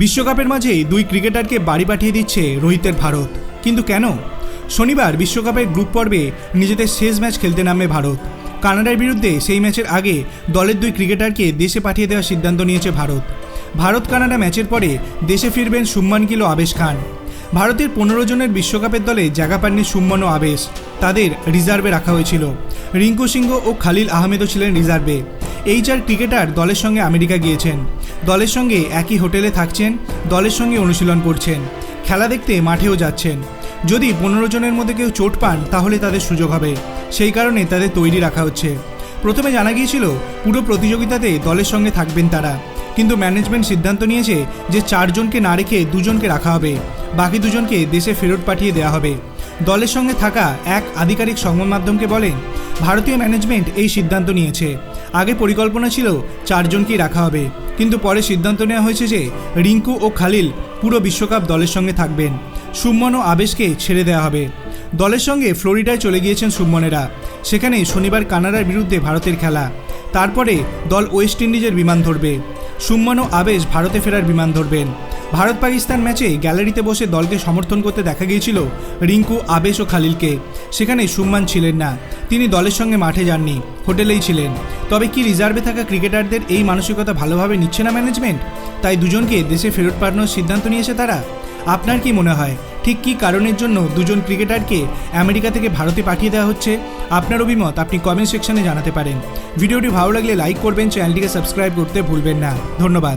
বিশ্বকাপের মাঝেই দুই ক্রিকেটারকে বাড়ি পাঠিয়ে দিচ্ছে রোহিতের ভারত। কিন্তু কেন? শনিবার বিশ্বকাপের গ্রুপ পর্বে নিজেদের শেষ ম্যাচ খেলতে নামবে ভারত। কানাডার বিরুদ্ধে সেই ম্যাচের আগে দলের দুই ক্রিকেটারকে দেশে পাঠিয়ে দেওয়ার সিদ্ধান্ত নিয়েছে ভারত। ভারত কানাডা ম্যাচের পরে দেশে ফিরবেন সুম্মান কিলো আবেশ খান। ভারতের পনেরো জনের বিশ্বকাপের দলে জায়গা পাননি সুম্মন ও আবেশ। তাদের রিজার্ভে রাখা হয়েছিল। রিঙ্কু সিংহ ও খালিল আহমেদও ছিলেন রিজার্ভে। এই চার ক্রিকেটার দলের সঙ্গে আমেরিকা গিয়েছেন। দলের সঙ্গে একই হোটেলে থাকছেন, দলের সঙ্গে অনুশীলন করছেন, খেলা দেখতে মাঠেও যাচ্ছেন। যদি পনেরো জনের মধ্যে কেউ চোট পান, তাহলে তাদের সুযোগ হবে। সেই কারণে তাদের তৈরি রাখা হচ্ছে। প্রথমে জানা গিয়েছিল, পুরো প্রতিযোগিতাতে দলের সঙ্গে থাকবেন তারা। কিন্তু ম্যানেজমেন্ট সিদ্ধান্ত নিয়েছে যে চারজনকে না রেখে দুজনকে রাখা হবে। বাকি দুজনকে দেশে ফেরত পাঠিয়ে দেওয়া হবে। দলের সঙ্গে থাকা এক আধিকারিক সংবাদ মাধ্যমকে বলেন, ভারতীয় ম্যানেজমেন্ট এই সিদ্ধান্ত নিয়েছে। আগে পরিকল্পনা ছিল চারজনকেই রাখা হবে। কিন্তু পরে সিদ্ধান্ত নেওয়া হয়েছে যে রিঙ্কু ও খালিল পুরো বিশ্বকাপ দলের সঙ্গে থাকবেন। সুমন ও আবেশকে ছেড়ে দেওয়া হবে। দলের সঙ্গে ফ্লোরিডায় চলে গিয়েছেন সুমনেরা। সেখানে শনিবার কানাডার বিরুদ্ধে ভারতের খেলা। তারপরে দল ওয়েস্ট ইন্ডিজের বিমান ধরবে। সুম্মান ও আবেশ ভারতে ফেরার বিমান ধরবেন। ভারত পাকিস্তান ম্যাচে গ্যালারিতে বসে দলকে সমর্থন করতে দেখা গিয়েছিল রিঙ্কু, আবেশ ও খালিলকে। সেখানে সুম্মান ছিলেন না। তিনি দলের সঙ্গে মাঠে যাননি, হোটেলেই ছিলেন। তবে কি রিজার্ভে থাকা ক্রিকেটারদের এই মানসিকতা ভালোভাবে নিচ্ছে না ম্যানেজমেন্ট? তাই দুজনকে দেশে ফেরত পাঠানোর সিদ্ধান্ত নিয়েছে তারা। আপনার কি মনে হয়, ঠিক কী কারণের জন্য দুজন ক্রিকেটারকে আমেরিকা থেকে ভারতে পাঠিয়ে দেওয়া হচ্ছে? আপনার অভিমত আপনি কমেন্ট সেকশনে জানাতে পারেন। ভিডিওটি ভালো লাগলে লাইক করবেন, চ্যানেলটিকে সাবস্ক্রাইব করতে ভুলবেন না। ধন্যবাদ।